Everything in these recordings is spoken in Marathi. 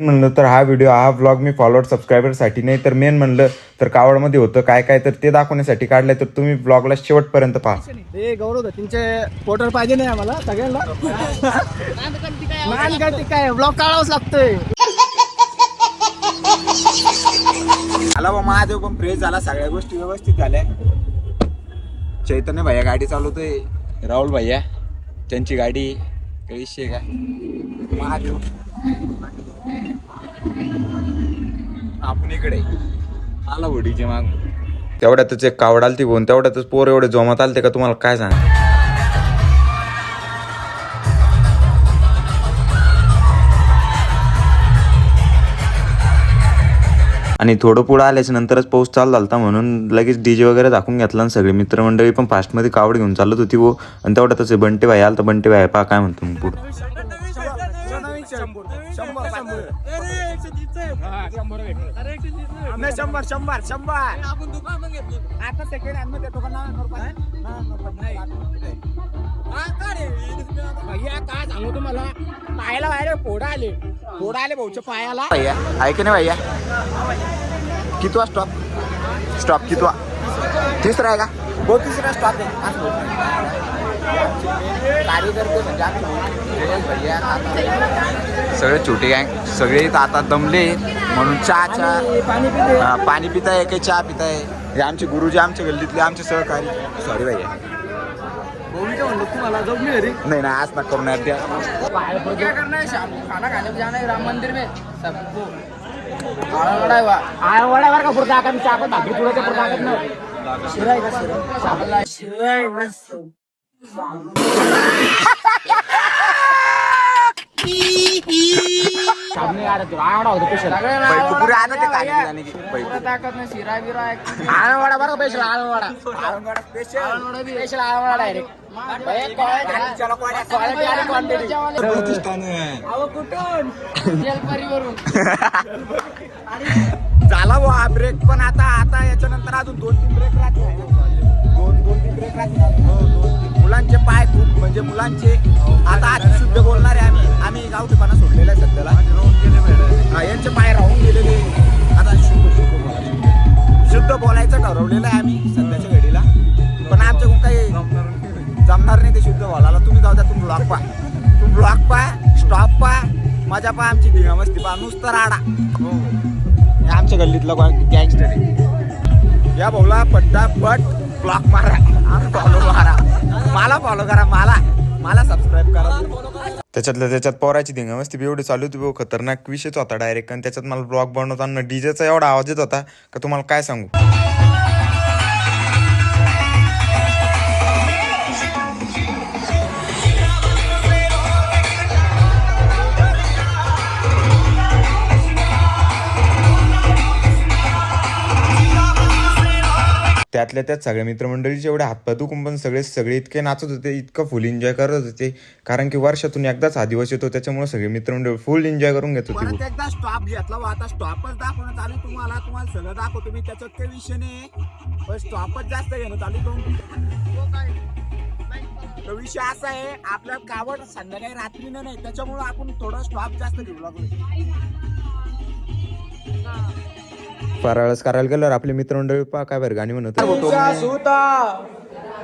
म्हणलं तर हा व्हिडिओ हा व्लॉग मी फॉलोअर सबस्क्रायबरसाठी नाही तर मेन म्हणलं तर कावडमध्ये होतं काय काय तर ते दाखवण्यासाठी काढलंय तर तुम्ही ब्लॉगला शेवटपर्यंत पहा. गौरव त्यांचे पोटर पाहिजे नाही आम्हाला सगळ्यांना? काय ब्लॉग काढावंच लागतंय. आला बा महादेव पण फ्रेश झाला सगळ्या गोष्टी व्यवस्थित झाल्या. चैतन्य भैया गाडी चालवतोय. राहुल भैया त्यांची गाडी काही विषय काय महादेव. आपण इकडे आला होडीचे माग तेवढ्यातच एक कावड आलती बोन तेवढ्यातच पोर एवढे जोमात आलते का तुम्हाला काय सांग आणि थोडं पुढं आल्याच्या नंतरच पाऊस चालू होता म्हणून लगेच डीजे वगैरे दाखवून घेतला आणि सगळे मित्रमंडळी पण फास्टमध्ये कावड घेऊन चालत होती वो आणि तेवढ्यातच तसे बंटे भाई आलता बंटे भाई पा काय म्हणतो मग पुढं. नाही, शंभर शंभर शंभर. आता सेकंड हँडमध्ये भैया काय सांगू तुम्हाला? पायाला बाहेर फोडा आले. फोडा आले भाऊच्या पायाला. भैया आहे की नाही भैया? कितवा स्टॉप स्टॉप कितवा? तिसरा आहे का? हो तिसरा स्टॉप आहे. सगळे छोटे गँग सगळे इथं आता दमले म्हणून चहा चहा. पाणी पाणी पिताय काही चहा पिताय. हे आमचे गुरुजी आमच्या गल्लीतले आमचे सहकारी. सॉरी भाई नाही नाही ना आज ना करून द्या. खाना राम मंदिर में सबको का पुरता भाकरी पुरता का पुरे ते. ताकद शिरा बिरा आळवडा बरं पेशल आळवडा आळवडा स्पेशल स्पेशल आळवडा डायरेक्ट। क्वालिटी आणि क्वांटिटी अहो कुठून? जलपरीवरून. झाला बुवा हा ब्रेक पण आता आता याच्यानंतर अजून दोन तीन ब्रेक राहते दोन दोन तीन ब्रेक राहते हो, दोन तीन. मुलांचे पाय खूप म्हणजे मुलांचे आता आज शुद्ध बोलणार आहे आम्ही आम्ही गावठीपणा सोडलेला आहे सध्याला. हा, यांचे पाय राहून गेलेले आता शुद्ध शुद्ध बोलायचं. शुद्ध बोलायचं ठरवलेलं आहे आम्ही सध्याच्या घडीला. पण आमच्याकडून काही जमणार नाही ते शुद्ध बोलायला. तुम्ही जाऊ द्या तुम्ही ब्लॉक पा तुम्ही ब्लॉक पा स्टॉप पा मजा पा आमची धिंगा मस्ती पा नुसतं राडा. आमच्या गल्लीतला गँगस्टर आहे. या भाऊला पट्टापट ब्लॉक मारा. आणि फॉलो मारा. फॉलो करा. मला मला सबस्क्राईब करा. त्याच्यातल्या त्याच्यात पोराची धिंगा मस्ती बी एवढी चालू होती भाऊ खतरनाक विषयच होता डायरेक्ट आणि त्याच्यात मला ब्लॉग बनवताना डीजेचा एवढा आवाज येत होता का तुम्हाला काय सांगू? त्यातल्या त्यात सगळ्या मित्रमंडळीचे एवढे हातपाय दुखून पण सगळे सगळे इतके नाचत होते इतकं फुल एन्जॉय करत होते. कारण की वर्षातून एकदाच हा दिवस येतो त्याच्यामुळे सगळे मित्रमंडळ फुल एन्जॉय करून घेत होते. परत एकदा स्टॉप घेतला वा आता स्टॉपच दाखवणं चालू आहे तुम्हाला तुम्हाला सगळं दाखवतो मी त्याच्यात काही विषय नाही पण स्टॉपच जास्त घेणं चालू आहे तो तो विषय असा आहे आपल्या कावड संध्याकाळी रात्रीनं नाही त्याच्यामुळे आपण थोडं स्टॉप जास्त घेऊ लागलो फराळच करायला गेल्यावर आपले मित्रमंडळी पा काय बरं गाणी म्हणत. सुता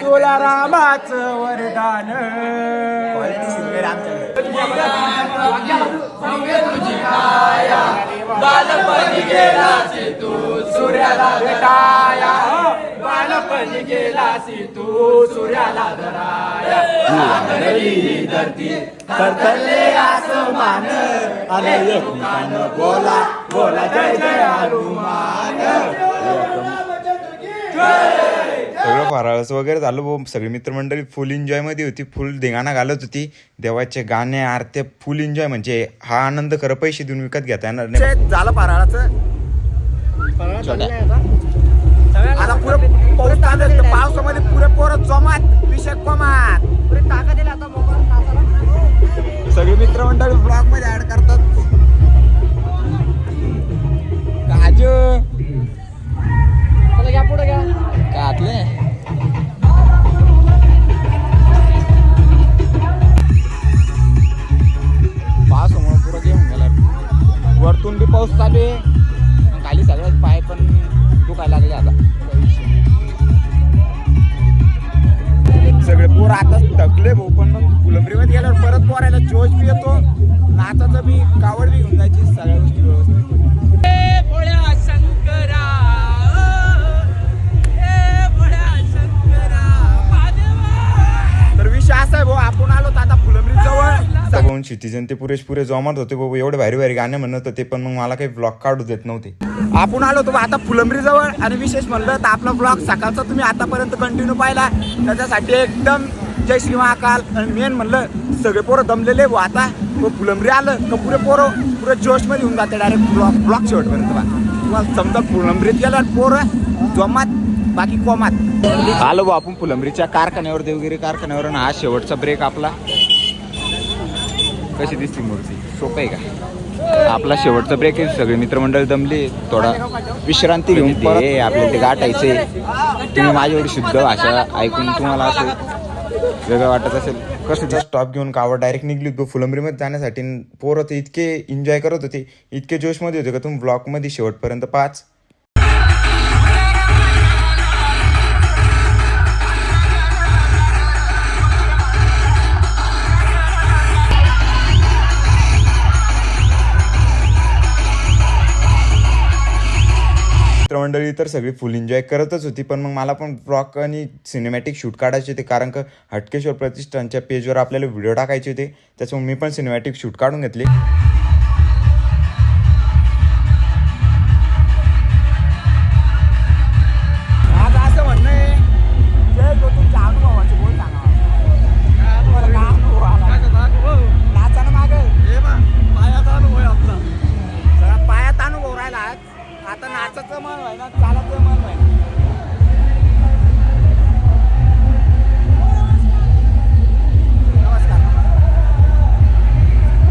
तुला रामाच वरदान सूर्याला भेटाया बालपणी गेलासी तू सूर्याला धराया. धरती थरथरले आसमान आणि एकान बोला बोला जय जय हनुमान सगळं फराळाचं वगैरे झालं भाऊ. सगळी मित्रमंडळी फुल एन्जॉयमध्ये होती. फुल धिंगाणा घालत होती. देवाचे गाणे आरते फुल एन्जॉय म्हणजे हा आनंद खरं पैसे देऊन विकत घेता येणार नाही. झालं फराळाचं. आता. पुरे पाऊस चालू आहे. तर पावसामध्ये पुरे पोरं जमात विषय कमात. सगळे मित्रमंडळ ब्लॉगमध्ये ऍड करतात. काजू पोर आताच थकले भाऊ पण मग फुलंबरीमध्ये गेल्यावर परत पोरायला जोश बी येतो. नाचाचं बी कावड बी घेऊन जायची सगळ्या गोष्टी व्यवस्थित. तर विषय असा आहे भाऊ आपण आलो तर आता फुलंबरी जवळ. भाऊन क्षितिजन ते पुरेश पुरे जमत होते बाबा एवढे भारी भारी गाणे म्हणत होते पण मग मला काही ब्लॉग काढू देत नव्हते. आपण आलो तो आता फुलंबरी जवळ आणि विशेष म्हणलं तर आपला ब्लॉग सकाळचा तुम्ही आतापर्यंत कंटिन्यू पाहिला. त्याच्यासाठी एकदम जय श्री महाकाल आणि मेन म्हणलं सगळे पोरं दमलेले भाऊ आता व फुलंबरी आलं का पुरे पोरं पुरे जोशमध्ये येऊन जाते डायरेक्ट ब्लॉग ब्लॉग शेवटपर्यंत बा. तुम्हाला समजा फुलंबरीत गेलं पोरं जोमात बाकी कोमात. आलो भाऊ आपण फुलंबरीच्या कारखान्यावर देवगिरी कारखान्यावर हा शेवटचा ब्रेक आपला. कशी दिसती मूर्ती? सोपं आहे का? आपला शेवटचा ब्रेक आहे सगळे मित्रमंडळ दमले थोडा विश्रांती घेऊन ते आपल्याला ते गाठायचे तुम्ही माझ्यावर शुद्ध भाषा ऐकून तुम्हाला असं वेगळं वाटत असेल. कसं स्टॉप घेऊन कावड डायरेक्ट निघली होती फुलंबरीमध्ये जाण्यासाठी. पोरं ते इतके एन्जॉय करत होते. इतके जोशमध्ये होते का? तुम्ही ब्लॉकमध्ये शेवटपर्यंत पाच मंडळी तर सगळी फुल एन्जॉय करतच होती पण मग मला पण फ्रॉक आणि सिनेमॅटिक शूट काढायचे होते कारण का हटकेश्वर प्रतिष्ठानच्या पेजवर आपल्याला व्हिडिओ टाकायचे होते त्याच्यामुळे मी पण सिनेमॅटिक शूट काढून घेतले.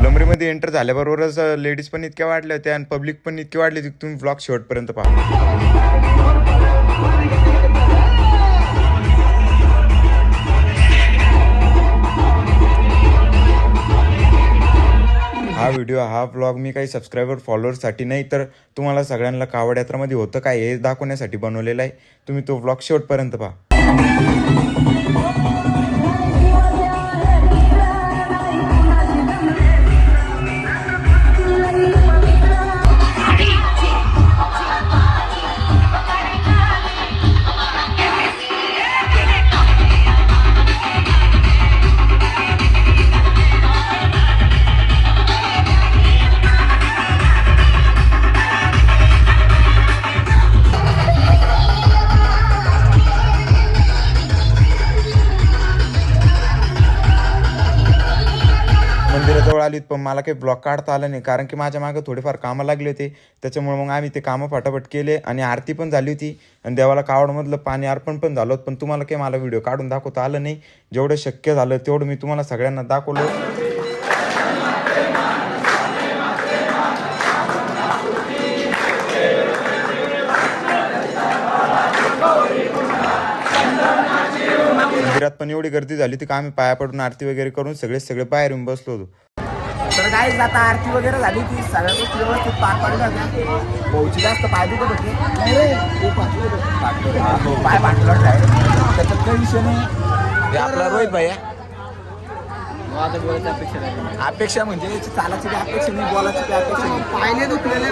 लंबरीमध्ये एंटर झाल्याबरोबरच लेडीज पण इतक्या वाढल्या होत्या आणि पब्लिक पण इतकी वाढली होती तुम्ही ब्लॉग शेवटपर्यंत पहा. हा व्हिडिओ हा ब्लॉग मी काही सबस्क्रायबर फॉलोअरसाठी नाही तर तुम्हाला सगळ्यांना कावड यात्रामध्ये होतं काय हे दाखवण्यासाठी बनवलेला आहे. तुम्ही तो ब्लॉग शेवटपर्यंत पहा. आली पण मला काही ब्लॉग काढता आलं नाही. कारण की माझ्या मागं थोडेफार कामं लागले होते. त्याच्यामुळे मग आम्ही ते कामं फटाफट केले आणि आरती पण झाली होती. आणि देवाला कावडमधलं पाणी अर्पण पण झालं होतं पण तुम्हाला काही मला व्हिडिओ काढून दाखवता आलं नाही. जेवढं शक्य झालं तेवढं मी तुम्हाला सगळ्यांना दाखवलं. मंदिरात पण एवढी गर्दी झाली होती का आम्ही पाया पडून आरती वगैरे करून सगळे सगळे बाहेर येऊन बसलो होतो. तर काय आता आरती वगैरे झाली ती सगळ्या गोष्टी व्यवस्थित पार पाडून होत्या भाऊची जास्त पाय दुखत होते. पाय पाठवत आहे त्याच्यात काही विषय नाही. ते आपला रोहित भाई आहे. अपेक्षा म्हणजे याची चालायची काही अपेक्षा नाही बोलायची काही अपेक्षा नाही. पाहिले दुखलेले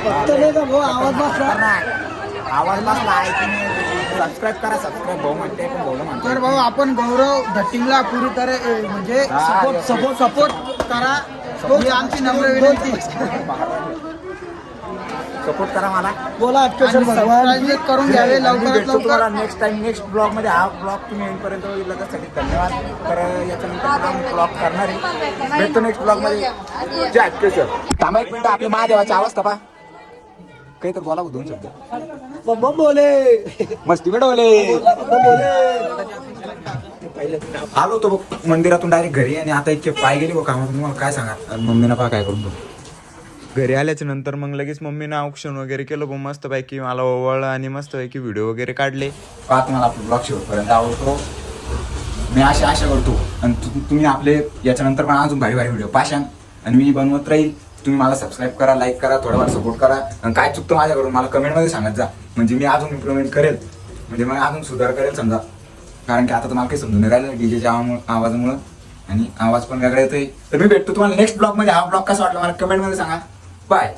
खतरनाक. आवाज बसला? आहे की नाही सबस्क्राईब करा सबस्क्राईब भाऊ म्हणते पण भाऊ म्हणते. तर भाऊ आपण गौरव धट्टिंगला पुरी तरह ए, म्हणजे हा, सपोर्ट सपोर्ट सपोर्ट करा. ही आमची नम्र विनंती. सपोर्ट करा मला. बोला करून घ्यावे लवकरात लवकर. नेक्स्ट टाइम नेक्स्ट ब्लॉगमध्ये हा ब्लॉग तुम्ही येईपर्यंत बघितला त्यासाठी धन्यवाद. तर याच्यानंतर आम्ही ब्लॉग करणार आहे. भेटतो नेक्स्ट ब्लॉगमध्ये. जय केशर थांबा एक मिनिट आपल्या महादेवाची आवाज तपा काही तर बोला दोन शब्द. बोले. मस्ती मिळवले आलो तो बघ मंदिरातून डायरेक्ट घरी आणि आता इतके पाय गेले बघ कामातून. तुम्हाला काय सांगा मम्मीनं पहा काय करून घरी आल्याच्यानंतर मग लगेच मम्मीनं औक्षण वगैरे केलं बघ मस्तपैकी मला ओवळलं आणि मस्तपैकी व्हिडिओ वगैरे काढले. पहा तुम्हाला आपलं ब्लॉग शेवटपर्यंत आवडतो. मी अशी आशा करतो. आणि तुम्ही आपले याच्यानंतर पण अजून भारी भारी व्हिडिओ पाशान आणि मी बनवत राहील. तुम्ही मला सबस्क्राईब करा लाईक करा थोडाफार सपोर्ट करा. आणि काय चुकतं माझ्याकडून मला कमेंटमध्ये सांगत जा. म्हणजे मी अजून इम्प्रुव्हमेंट करेल. म्हणजे मग अजून सुधार करेल समजा. कारण की आता तर मला काही समजून नाही राहिलं डीजेच्या आवाजामुळं. आणि आवाज पण वेगळा येतोय तर मी भेटतो तुम्हाला नेक्स्ट ब्लॉगमध्ये. हा ब्लॉग कसा वाटला मला कमेंटमध्ये सांगा. बाय